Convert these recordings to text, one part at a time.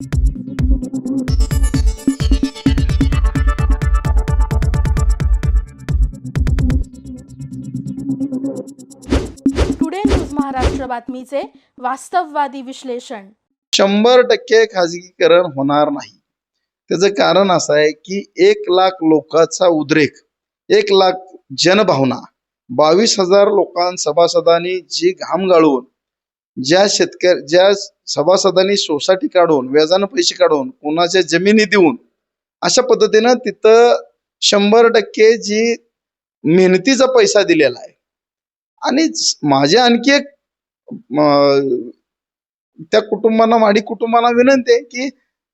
Today news Maharashtra बातमीचे वास्तववादी विश्लेषण शंभर टक्के खाजगीकरण होणार नाही. त्याचं कारण असं आहे की एक लाख लोकांचा उद्रेक एक लाख जनभावना बावीस हजार लोकांसभासदांनी जी घाम गाळून ज्या शेतकरी ज्या सभासदांनी सोसायटी काढून व्याजानं पैसे काढून कोणाच्या जमिनी देऊन अशा पद्धतीनं तिथं शंभर टक्के जी मेहनतीचा पैसा दिलेला आहे. आणि माझ्या आणखी एक त्या कुटुंबांना माडी कुटुंबांना विनंती आहे की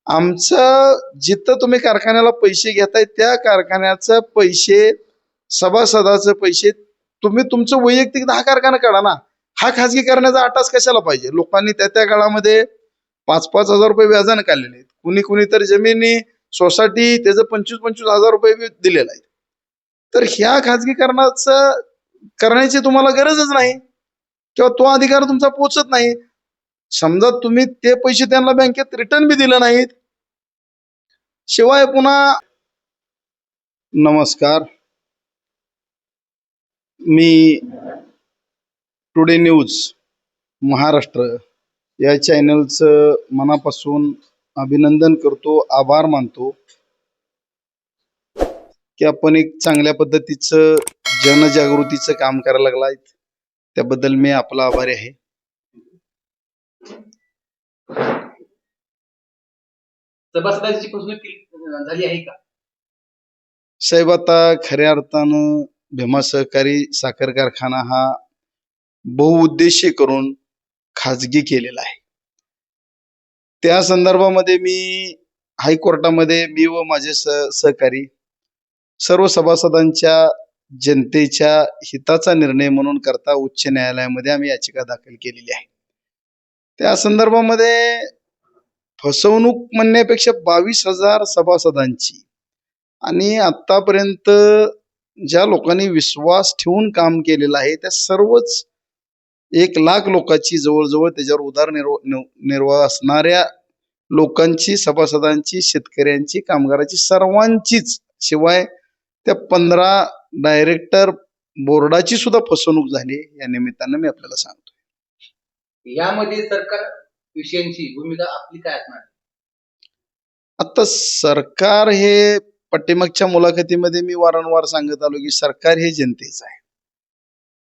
आमचं जिथं तुम्ही कारखान्याला पैसे घेताय त्या कारखान्याचं पैसे सभासदाचं पैसे तुम्ही तुमचं वैयक्तिक दहा कारखाना काढा ना. हा खाजगी करण्याचा आटाच कशाला पाहिजे? लोकांनी त्या त्या काळामध्ये पाच पाच हजार रुपये व्याजाने काढलेले आहेत. कुणी कुणी तर जमिनी सोसायटी त्याचं पंचवीस पंचवीस हजार रुपये दिलेला दिलेलं आहे तर ह्या खाजगीकरणाचं करण्याची तुम्हाला गरजच नाही. किंवा तो अधिकार तुमचा पोचत नाही. समजा तुम्ही ते पैसे त्यांना बँकेत रिटर्न बी दिले नाहीत. शिवाय पुन्हा नमस्कार. मी टुडे न्यूज महाराष्ट्र या चॅनलचं मनापासून अभिनंदन करतो आभार मानतो की आपण एक चांगल्या पद्धतीचं जनजागृतीचं काम करायला लागलाय. त्याबद्दल मी आपला आभारी आहे. सभासदांची फसवणूक झाली आहे का? साहेब आता खऱ्या अर्थानं भीमा सहकारी साखर कारखाना हा बहुउद्देशीय करून खाजगी केलेला आहे. त्या संदर्भामध्ये मी हायकोर्टामध्ये मी व माझे सह सहकारी सर्व सभासदांच्या जनतेच्या हिताचा निर्णय म्हणून करता उच्च न्यायालयामध्ये आम्ही याचिका दाखल केलेली आहे. त्या संदर्भामध्ये फसवणूक म्हणण्यापेक्षा बावीस हजार सभासदांची आणि आतापर्यंत ज्या लोकांनी विश्वास ठेवून काम केलेलं आहे त्या सर्वच एक लाख लोकांची जवळजवळ त्याच्यावर उदारनिर्वाह निर्वाह असणाऱ्या लोकांची सभासदांची शेतकऱ्यांची कामगाराची सर्वांचीच शिवाय त्या पंधरा डायरेक्टर बोर्डाची सुद्धा फसवणूक झाली या निमित्तानं मी आपल्याला सांगतो यामध्ये सरकार विषयांची भूमिका आपली काय असणार? आता सरकार हे पाठीमागच्या मुलाखतीमध्ये मी वारंवार सांगत आलो की सरकार हे जनतेचं आहे.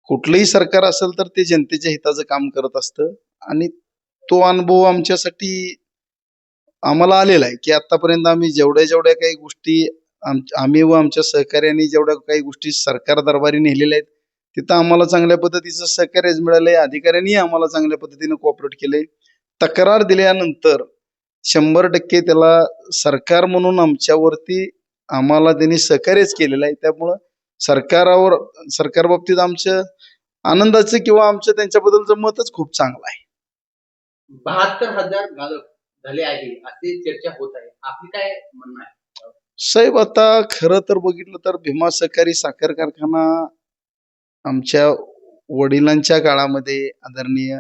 कुठलंही सरकार असेल तर ते जनतेच्या हिताचं काम करत असतं. आणि तो अनुभव आमच्यासाठी आम्हाला आलेला आहे की आतापर्यंत आम्ही जेवढ्या जेवढ्या काही गोष्टी आम्ही व आमच्या सहकार्याने जेवढ्या काही गोष्टी सरकार दरबारी नेलेल्या आहेत तिथं आम्हाला चांगल्या पद्धतीचं सहकार्य मिळालंय अधिकाऱ्यांनी आम्हाला चांगल्या पद्धतीने कोऑपरेट केले तक्रार दिल्यानंतर शंभर टक्के त्याला सरकार म्हणून आमच्यावरती आम्हाला त्यांनी सहकार्यच केलेलं आहे. त्यामुळं सरकारावर सरकार बाबतीत आमचं आनंदाचं किंवा आमचं त्यांच्याबद्दलचं मतच खूप चांगलं आहे. बहात्तर हजार झाले आहे असे चर्चा होत आहे. आपली काय म्हणणं आहे? साहेब आता खरं तर बघितलं तर भीमा सहकारी साखर कारखाना आमच्या वडिलांच्या काळामध्ये आदरणीय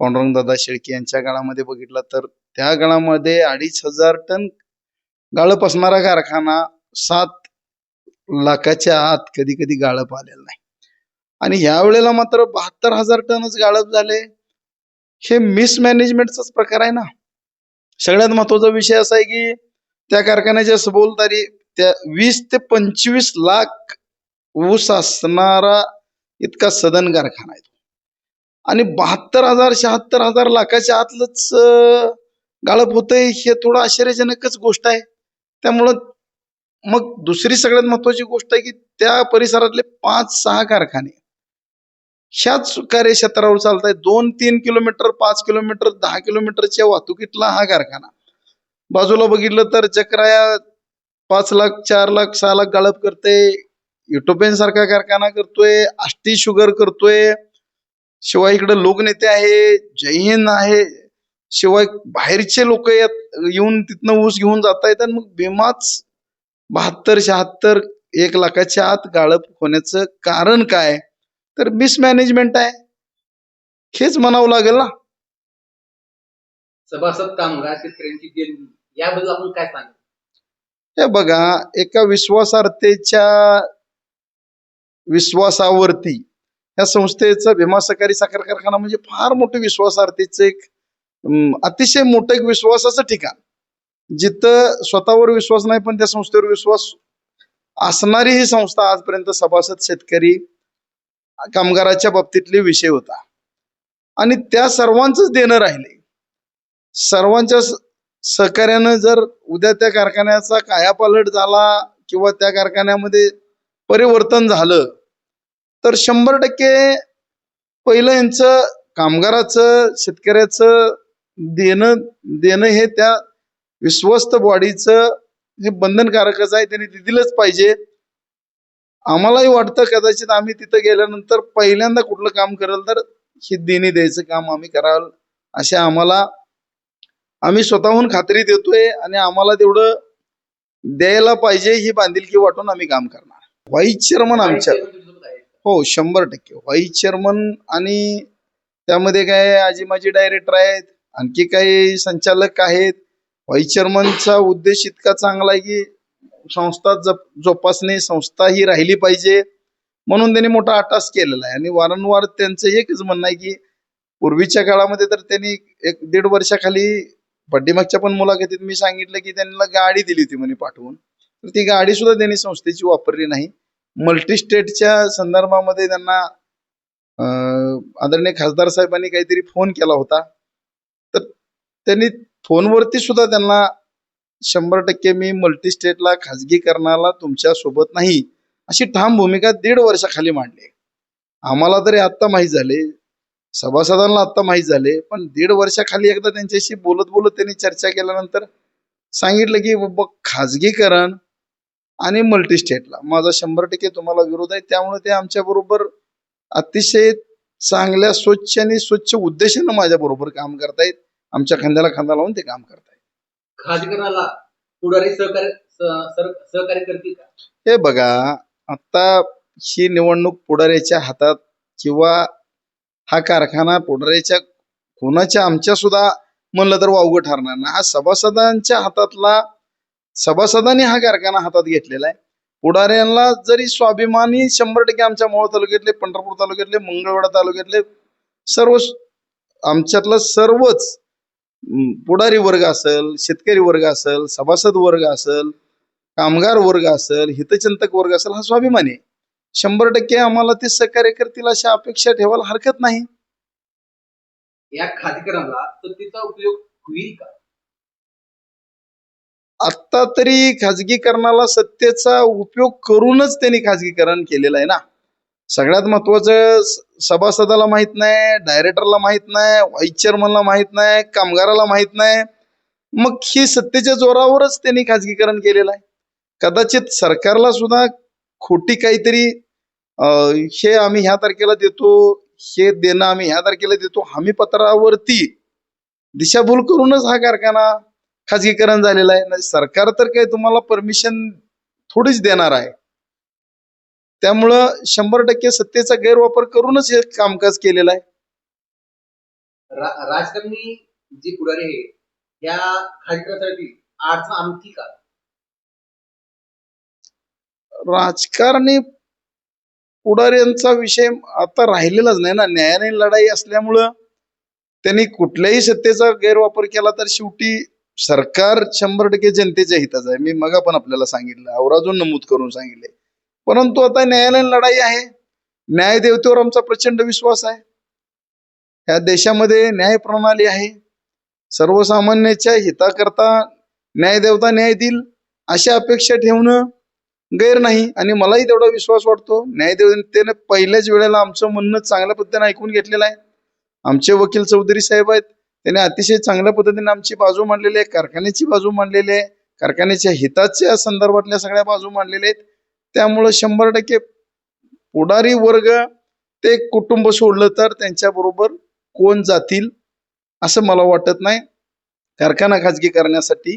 पांडुरंग दादा शेळके यांच्या काळामध्ये बघितलं तर त्या काळामध्ये अडीच हजार टन गाळप असणारा कारखाना सात लाखाच्या आत कधी कधी गाळप आलेलं नाही. आणि ह्या वेळेला मात्र बहात्तर हजार टनच गाळप झाले. हे मिसमॅनेजमेंटचाच प्रकार आहे ना. सगळ्यात महत्त्वाचा विषय असा आहे की त्या कारखान्याच्या सभोवतारी त्या वीस ते पंचवीस लाख ऊस असणारा इतका सदन कारखाना आहे आणि बहात्तर हजार शहात्तर हजार लाखाच्या आतलंच गाळप होतंय हे थोडं आश्चर्यजनकच गोष्ट आहे. त्यामुळं मग दुसरी सगळ्यात महत्वाची गोष्ट आहे की त्या परिसरातले पाच सहा कारखाने. ह्याच कार्यक्षेत्रावर चालत आहे दोन तीन किलोमीटर पाच किलोमीटर दहा किलोमीटरच्या वाहतुकीतला हा कारखाना. बाजूला बघितलं तर चक्राया पाच लाख चार लाख सहा लाख गाळप करते युटोपियन सारखा कारखाना करतोय. आष्टी शुगर करतोय. शिवाय इकडे लोकनेते आहे. जैन आहे. शिवाय बाहेरचे लोक येऊन तिथनं ऊस घेऊन जात आहेत आणि मग भीमाच बहात्तर शहात्तर एक लाखाच्या आत गाळप होण्याचं कारण काय? तर मिसमॅनेजमेंट आहे. हेच म्हणावं लागेल ना. सभासद कामगार शेतकऱ्यांची देणगी. याबद्दल आपण काय सांगाल हे बघा एका विश्वासार्हतेच्या विश्वासावरती या संस्थेचं भीमा सहकारी साखर कारखाना म्हणजे फार मोठं विश्वासार्हतेचं एक अतिशय मोठं एक विश्वासाचं ठिकाण. जिथं स्वतःवर विश्वास नाही पण त्या संस्थेवर विश्वास असणारी ही संस्था आजपर्यंत सभासद शेतकरी कामगाराच्या बाबतीतले विषय होता. आणि त्या सर्वांचंच देणं राहिले. सर्वांच्या सहकार्यानं जर उद्या त्या कारखान्याचा कायापालट झाला किंवा त्या कारखान्यामध्ये परिवर्तन झालं तर शंभर टक्के पहिलं यांचं कामगाराचं शेतकऱ्याचं देणं देणं हे त्या विश्वस्त बॉडीचं जे बंधनकारकच आहे त्यांनी ते दिलंच पाहिजे. आम्हालाही वाटतं कदाचित आम्ही तिथं गेल्यानंतर पहिल्यांदा कुठलं काम करेल तर हे देणी द्यायचं काम आम्ही कराल असे आम्हाला आम्ही स्वतःहून खात्री देतोय आणि आम्हाला तेवढं द्यायला पाहिजे ही बांधिलकी वाटून आम्ही काम करणार. व्हाईस चेअरमन आमच्या. हो शंभर टक्के. व्हाईस चेअरमन आणि त्यामध्ये काय आजी माझी डायरेक्टर आहेत आणखी काही संचालक आहेत व्हाईस चेअरमनचा उद्देश इतका चांगला आहे की संस्था जप जोपासणे संस्था ही राहिली पाहिजे. म्हणून त्यांनी मोठा अटास केलेला आहे. आणि वारंवार त्यांचं एकच म्हणणं आहे की पूर्वीच्या काळामध्ये तर त्यांनी एक दीड वर्षाखाली पाठीमागच्या पण मुलाखतीत मी सांगितलं की त्यांना गाडी दिली होती म्हणे पाठवून. तर ती गाडी सुद्धा त्यांनी संस्थेची वापरली नाही. मल्टी स्टेटच्या संदर्भामध्ये त्यांना आदरणीय खासदार साहेबांनी काहीतरी फोन केला होता. तर त्यांनी फोनवरती सुद्धा त्यांना शंभर टक्के मी मल्टी स्टेटला खाजगीकरणाला तुमच्यासोबत नाही अशी ठाम भूमिका दीड वर्षाखाली मांडली. आम्हाला तरी आत्ता माहीत झाले सभासदांना आत्ता माहीत झाले पण दीड वर्षाखाली एकदा त्यांच्याशी बोलत बोलत त्यांनी चर्चा केल्यानंतर सांगितलं की बाबा खाजगीकरण आणि मल्टी स्टेटला माझा शंभर टक्के तुम्हाला विरोध आहे त्यामुळे ते आमच्या बरोबर अतिशय चांगल्या स्वच्छ आणि स्वच्छ उद्देशानं माझ्या बरोबर काम करतायत. आमच्या खांद्याला खांदा लावून ते काम करतायत. खाजगीकरणाला पुढारी सहकार्य सह- सर- सहकार्य करतील का? हे बघा आता ही निवडणूक पुढाऱ्याच्या हातात किंवा हा कारखाना पुढाऱ्याच्या कोणाच्या आमच्या सुद्धा म्हणलं तर वावगं ठरणार नाही. हा सभासदांच्या हातातला सभासदांनी हा कारखाना हातात घेतलेला आहे. पुढाऱ्यांना जरी स्वाभिमानी शंभर टक्के आमच्या मोहोळ तालुक्यातले पंढरपूर तालुक्यातले मंगळवेढा तालुक्यातले सर्व आमच्यातलं सर्वच पुढारी वर्ग असेल शेतकरी वर्ग असेल सभासद वर्ग असेल कामगार वर्ग असेल हितचिंतक वर्ग असेल हा स्वाभिमानी आहे. शंभर टक्के आम्हाला ते सहकार्य करतील अशा अपेक्षा ठेवायला हरकत नाही. या खाजगीकरणाला सत्तेचा उपयोग होईल का? आत्ता तरी खाजगीकरणाला सत्तेचा उपयोग करूनच त्यांनी खाजगीकरण केलेलं आहे ना. सगळ्यात महत्वाचं स- सभासदाला माहीत नाही डायरेक्टरला माहीत नाही व्हाईस चेअरमनला माहीत नाही कामगाराला माहीत नाही. मग ही सत्तेच्या जोरावरच त्यांनी खाजगीकरण केलेलं आहे. कदाचित सरकारला सुद्धा खोटी काहीतरी हे आम्ही ह्या तारखेला देतो हे देणं आम्ही ह्या तारखेला देतो हमी पत्रावरती दिशाभूल करूनच हा कारखाना खाजगीकरण झालेला आहे. नाही सरकार तर काही तुम्हाला परमिशन थोडीच देणार आहे. त्यामुळं शंभर टक्के सत्तेचा गैरवापर करूनच हे कामकाज केलेलं आहे. रा- राजकारणी जे पुढारी आहे या अडचण आणखी का? राजकारणी पुढाऱ्यांचा विषय आता राहिलेलाच नाही ना. न्यायालयीन लढाई असल्यामुळं त्यांनी कुठल्याही सत्तेचा गैरवापर केला तर शेवटी सरकार शंभर टक्के जनतेच्या हिताचं आहे. मी मगा पण आपल्याला सांगितलं. आवर्जून नमूद करून सांगितले परंतु आता न्यायालयीन लढाई आहे. न्यायदेवतेवर आमचा प्रचंड विश्वास आहे. ह्या देशामध्ये न्याय प्रणाली आहे. सर्वसामान्याच्या हिताकरता न्यायदेवता न्याय देईल अशी अपेक्षा ठेवणं गैर नाही आणि मलाही तेवढा विश्वास वाटतो. न्यायदेवतेने पहिल्याच वेळेला आमचं म्हणणं चांगल्या पद्धतीने ऐकून घेतलेलं आहे. आमचे वकील चौधरी साहेब आहेत. त्याने अतिशय चांगल्या पद्धतीने आमची बाजू मांडलेली आहे. कारखान्याची बाजू मांडलेली आहे. कारखान्याच्या हिताच्या संदर्भातल्या सगळ्या बाजू मांडलेल्या आहेत. त्यामुळं शंभर टक्के पुढारी वर्ग ते कुटुंब सोडलं तर त्यांच्याबरोबर कोण जातील असं मला वाटत नाही. कारखाना खाजगी करण्यासाठी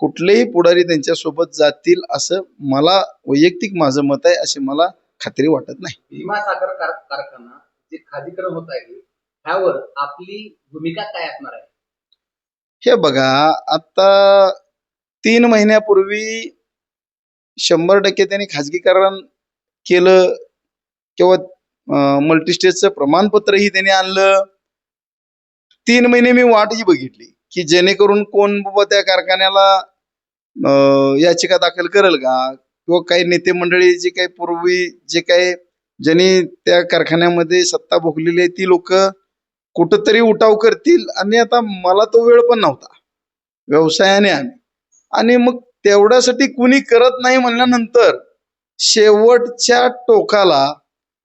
कुठलेही पुढारी त्यांच्यासोबत जातील असं मला वैयक्तिक माझं मत आहे अशी मला खात्री वाटत नाही. भीमा साखर कार- कारखाना जे खाजगीकरण होत आहे त्यावर आपली भूमिका काय असणार आहे? हे बघा आता तीन महिन्यापूर्वी शंभर टक्के त्यांनी खाजगीकरण केलं किंवा मल्टीस्टेजचं प्रमाणपत्रही त्यांनी आणलं. तीन महिने मी वाटही बघितली की जेणेकरून कोण बाबा त्या कारखान्याला याचिका दाखल करेल का? किंवा काही नेते मंडळी जे काही पूर्वी जे काही ज्यांनी त्या कारखान्यामध्ये सत्ता भोगलेली आहे ती लोक कुठंतरी उठाव करतील. आणि आता मला तो वेळ पण नव्हता. व्यवसायाने आम्ही. आणि मग तेवढ्यासाठी कुणी करत नाही म्हणल्यानंतर शेवटच्या टोकाला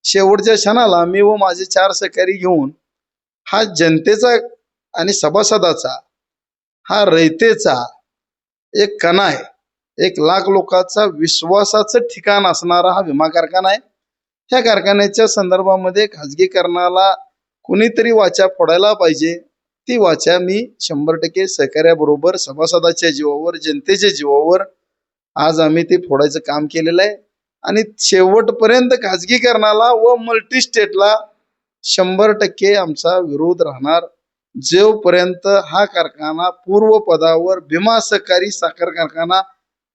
शेवटच्या क्षणाला मी व माझे चार सहकारी घेऊन हा जनतेचा आणि सभासदाचा हा रयतेचा एक कणा आहे. एक लाख लोकांचा विश्वासाचं ठिकाण असणारा हा विमा कारखाना आहे. ह्या कारखान्याच्या संदर्भामध्ये खाजगीकरणाला कुणीतरी वाचा फोडायला पाहिजे. ती वाचा मी शंभर टक्के सहकार्याबरोबर सभासदाच्या जीवावर जनतेच्या जीवावर. आज आम्ही ते फोडायचं काम केलेलं आहे. आणि शेवटपर्यंत खाजगीकरणाला व मल्टी स्टेटला शंभर टक्के आमचा विरोध राहणार. जोपर्यंत हा कारखाना पूर्व पदावर भीमा सहकारी साखर कारखाना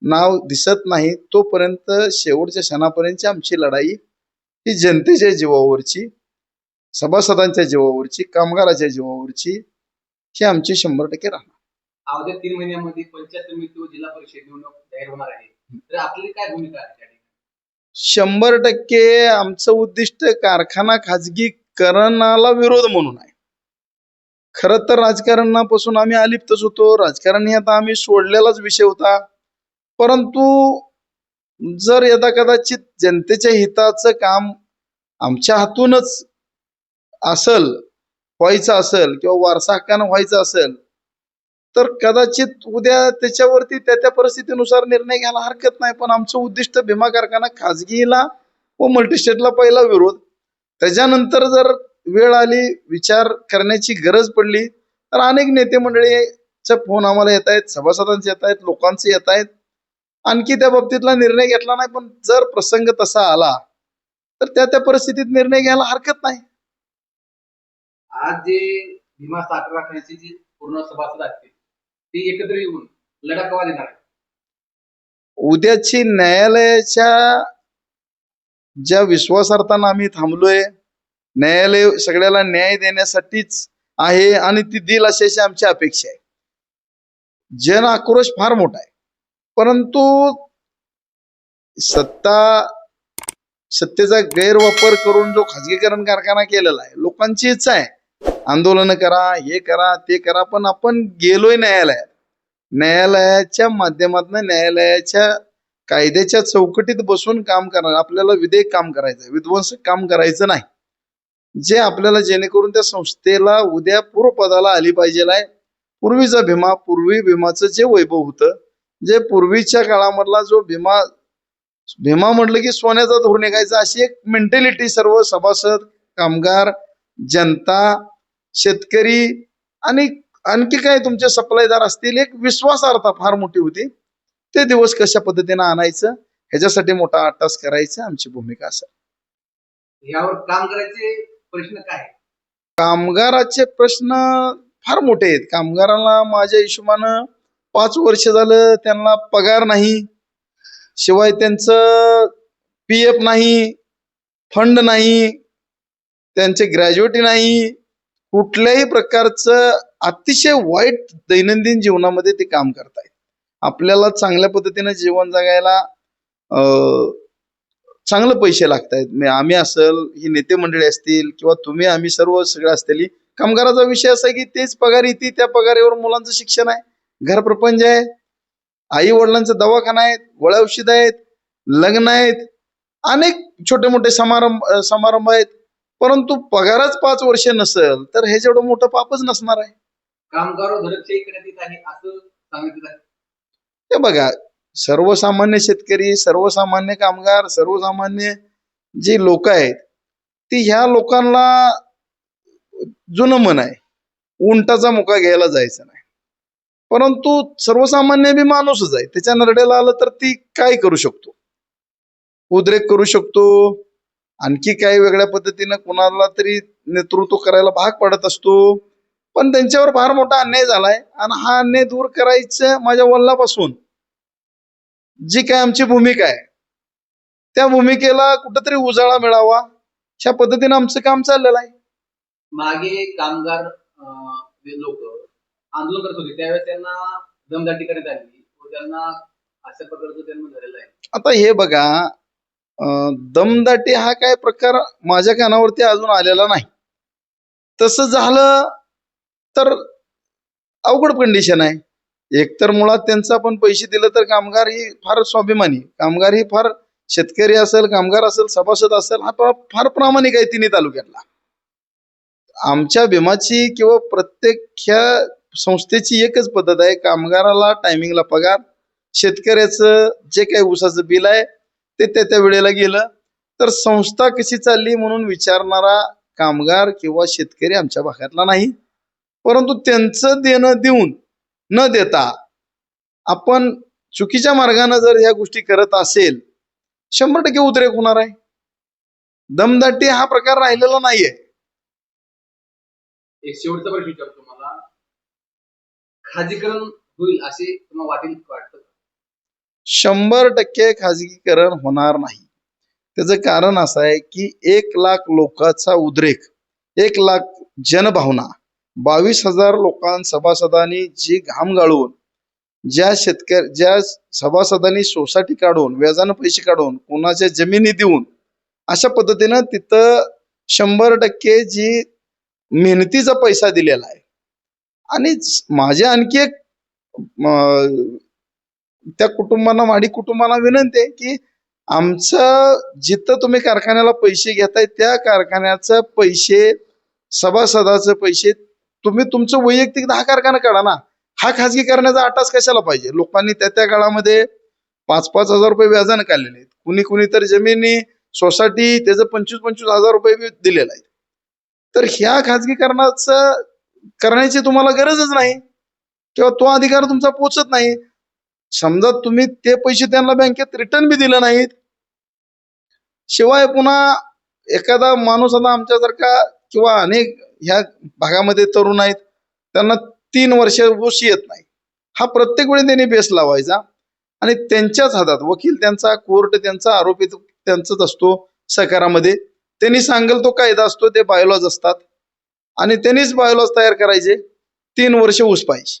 नाव दिसत नाही तोपर्यंत शेवटच्या क्षणापर्यंतची आमची लढाई ही जनतेच्या जीवावरची सभासदांच्या जीवावरची कामगाराच्या जीवावरची ही आमची शंभर टक्के राहणार. अवघ्या तीन महिन्यामध्ये पंचायत समिती व जिल्हा परिषद निवडणूक जाहीर होणार आहे. तर आपली काय भूमिका आहे त्या ठिकाणी? शंभर टक्के आमचं उद्दिष्ट कारखाना खाजगीकरणाला विरोध म्हणून आहे. खरं तर राजकारणापासून आम्ही अलिप्तच होतो. राजकारण हे आता आम्ही सोडलेलाच विषय होता. परंतु जर यदा कदाचित जनतेच्या हिताचं काम आमच्या हातूनच असल व्हायचं असेल किंवा वारसा हक्कानं व्हायचं असेल तर कदाचित उद्या त्याच्यावरती त्या त्या परिस्थितीनुसार निर्णय घ्यायला हरकत नाही. पण आमचं उद्दिष्ट भीमा कारखाना खाजगीला व मल्टीस्टेटला पहिला विरोध. त्याच्यानंतर जर वेळ आली विचार करण्याची गरज पडली तर अनेक नेते मंडळीचा फोन आम्हाला येत आहेत सभासदांचे येत आहेत लोकांचे येत आहेत. आणखी त्या बाबतीतला निर्णय घेतला नाही पण जर प्रसंग तसा आला तर त्या त्या परिस्थितीत निर्णय घ्यायला हरकत नाही. आज जे भीमा साखर कारखान्याचे जे पूर्ण सभासद असतील ते एकत्र येऊन लढा कवा देणार उद्याची न्यायालयाच्या ज्या विश्वासार्थानं आम्ही थांबलोय न्यायालय सगळ्याला न्याय देण्यासाठीच आहे आणि ती दिल अशाची आमची अपेक्षा आहे. जन आक्रोश फार मोठा आहे. परंतु सत्ता सत्तेचा गैरवापर करून जो खाजगीकरण कारखाना केलेला आहे लोकांची इच्छा आहे. आंदोलन करा हे करा ते करा पण आपण गेलोय न्यायालयात. न्यायालयाच्या माध्यमातून न्यायालयाच्या कायद्याच्या चौकटीत बसून काम करणार आपल्याला विधेयक काम करायचं विध्वंसक काम करायचं नाही. जे आपल्याला जेणेकरून त्या संस्थेला उद्या पूर्वपदाला आली पाहिजे आहे. पूर्वीचा भीमा पूर्वी भीमाचं जे वैभव होतं जे पूर्वीच्या काळामधला जो भीमा भीमा म्हटलं की सोन्याचा धूर निघायचा अशी एक मेंटॅलिटी सर्व सभासद कामगार जनता शेतकरी आणि आणखी काय तुमचे सप्लायदार असतील एक विश्वासार्हता फार मोठी होती. ते दिवस कशा पद्धतीनं आणायचं ह्याच्यासाठी मोठा अट्टास करायचं आमची भूमिका असेल यावर काम करायचे प्रश्न काय? कामगाराचे प्रश्न फार मोठे आहेत. कामगाराला माझ्या हिशोबानं पाच वर्ष झालं त्यांना पगार नाही. शिवाय त्यांचं पी एफ नाही फंड नाही त्यांचे ग्रॅज्युएटी नाही. कुठल्याही प्रकारचं अतिशय वाईट दैनंदिन जीवनामध्ये ते काम करतायत. आपल्याला चांगल्या पद्धतीनं जीवन जगायला चांगलं पैसे लागतायत. आम्ही असेल ही नेते मंडळी असतील किंवा तुम्ही आम्ही सर्व सगळे असलेली कामगाराचा विषय असा की तेच पगार येते त्या पगारावर मुलांचं शिक्षण आहे. घर प्रपंच आहे. आई वडिलांचा दवाखाना आहेत गोळ्या औषध आहेत. लग्न आहेत. अनेक छोटे मोठे समारंभ समारंभ आहेत. परंतु पगारच पाच वर्ष नसेल तर हे जेवढं मोठं पापच नसणार आहे. कामगार धडकशाही करण्यात येत आहे असं सांगितलं आहे हे बघा सर्वसामान्य शेतकरी सर्वसामान्य कामगार सर्वसामान्य जी लोक आहेत ती ह्या लोकांना जुनं मन आहे. उंटाचा मुका घ्यायला जायचं नाही. परंतु सर्वसामान्य बी माणूसच आहे. त्याच्या नरड्याला आलं तर ती काय करू शकतो? उद्रेक करू शकतो आणखी काही वेगळ्या पद्धतीनं कोणाला तरी नेतृत्व करायला भाग पडत असतो. पण त्यांच्यावर फार मोठा अन्याय झालाय. आणि हा अन्याय दूर करायचं माझ्या वल्लापासून जी काय आमची भूमिका आहे. त्या भूमिकेला कुठंतरी उजाळा मिळावा. अशा पद्धतीनं आमचं काम चाललेलं आहे. मागे कामगार लोक आंदोलन करत होते त्यावेळेस त्यांना दमदाटी करण्यात आली. त्यांना अशा प्रकारचं त्यांना झालेलं आहे. आता हे बघा दमदाटी हा काय प्रकार माझ्या कानावरती अजून आलेला नाही. तसं झालं तर अवघड कंडिशन आहे. एकतर मुळात त्यांचं आपण पैसे दिलं तर कामगार ही फार स्वाभिमानी कामगार ही फार शेतकरी असेल कामगार असेल सभासद असेल हा फार प्रामाणिक आहे तिन्ही तालुक्यातला. आमच्या भीमाची किंवा प्रत्येक ह्या संस्थेची एकच पद्धत आहे कामगाराला टायमिंगला पगार शेतकऱ्याचं जे काही ऊसाचं बिल आहे ते त्या त्या वेळेला गेलं. तर संस्था कशी चालली म्हणून विचारणारा कामगार किंवा शेतकरी आमच्या भागातला नाही. परंतु त्यांचं देणं देऊन न देता आपण चुकीच्या मार्गाने जर ह्या गोष्टी करत असेल शंभर टक्के उद्रेक होणार आहे. दमदाटी हा प्रकार राहिलेला नाहीये. शेवटचा प्रश्न विचारतो मला खाजीकरण होईल असे तुम्हाला वाटेल वाटत? शंभर टक्के खाजगीकरण होणार नाही. त्याचं कारण असं आहे की एक लाख लोकांचा उद्रेक एक लाख जनभावना बावीस हजार लोकां सभासदांनी जी घाम गाळून ज्या शेतकरी ज्या सभासदांनी सोसायटी काढून व्याजानं पैसे काढून कोणाच्या जमिनी देऊन अशा पद्धतीनं तिथं शंभर टक्के जी मेहनतीचा पैसा दिलेला आहे. आणि माझ्या आणखी एक त्या कुटुंबांना माडी कुटुंबांना विनंती आहे की आमचं जिथं तुम्ही कारखान्याला पैसे घेताय त्या कारखान्याचं पैसे सभासदाचं पैसे तुम्ही तुमचं वैयक्तिक दहा कारखाना काढा ना. हा खाजगी करण्याचा आटास कशाला पाहिजे? लोकांनी त्या त्या काळामध्ये पाच पाच हजार रुपये व्याजानं काढलेले आहेत. कुणी कुणी तर जमिनी सोसायटी त्याचं पंचवीस पंचवीस हजार रुपये दिलेला दिलेलं आहे तर ह्या खाजगीकरणाचं करण्याची तुम्हाला गरजच नाही. किंवा तो अधिकार तुमचा पोचत नाही. समजा तुम्ही ते पैसे त्यांना बँकेत रिटर्न बी दिले नाहीत. शिवाय पुन्हा एखादा माणूस आता आमच्यासारखा किंवा अनेक ह्या भागामध्ये तरुण आहेत त्यांना तीन वर्ष ऊस येत नाही. हा प्रत्येक वेळी त्यांनी बेस लावायचा आणि त्यांच्याच हातात वकील त्यांचा कोर्ट त्यांचा आरोपी त्यांचाच असतो सहकारामध्ये. त्यांनी सांगेल तो कायदा असतो ते बायोलॉज असतात. आणि त्यांनीच बायोलॉज तयार करायचे. तीन वर्ष ऊस पाहिजे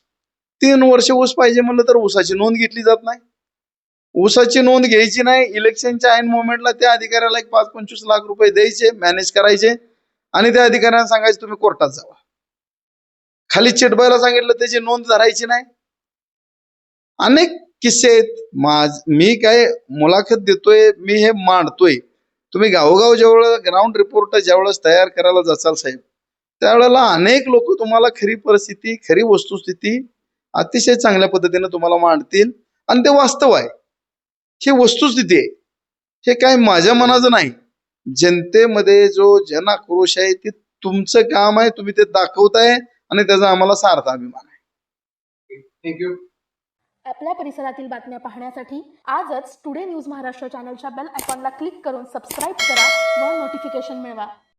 तीन वर्ष ऊस पाहिजे म्हणलं तर ऊसाची नोंद घेतली जात नाही. ऊसाची नोंद घ्यायची नाही इलेक्शनच्या ऐन मुवमेंटला त्या अधिकाऱ्याला एक पाच पंचवीस लाख रुपये द्यायचे मॅनेज करायचे आणि त्या अधिकाऱ्यांना सांगायचे तुम्ही कोर्टात जावा. खाली चिटबायला सांगितलं त्याची नोंद धरायची नाही. अनेक किस्से आहेत. माझ मी काय मुलाखत देतोय मी हे मांडतोय. तुम्ही गावोगाव ज्यावेळेस ग्राउंड रिपोर्ट ज्यावेळेस तयार करायला जाचाल साहेब त्यावेळेला अनेक लोक तुम्हाला खरी परिस्थिती खरी वस्तुस्थिती अतिशय चांगल्या पद्धतीने तुम्हाला मांडतील. आणि ते वास्तव आहे. ही वस्तुस्थिती आहे. हे काय माझ्या मनाचं नाही. जनतेमध्ये जो जनाक्रोश आहे ते तुमचं काम आहे तुम्ही ते दाखवताय आणि त्याचा आम्हाला सार्थ अभिमान आहे. थँक्यू आपल्या परिसरातील बातम्या पाहण्यासाठी आजच टुडे न्यूज महाराष्ट्र चॅनलच्या बेल आयकॉनला क्लिक करून सबस्क्राईब करा व नोटिफिकेशन मिळवा.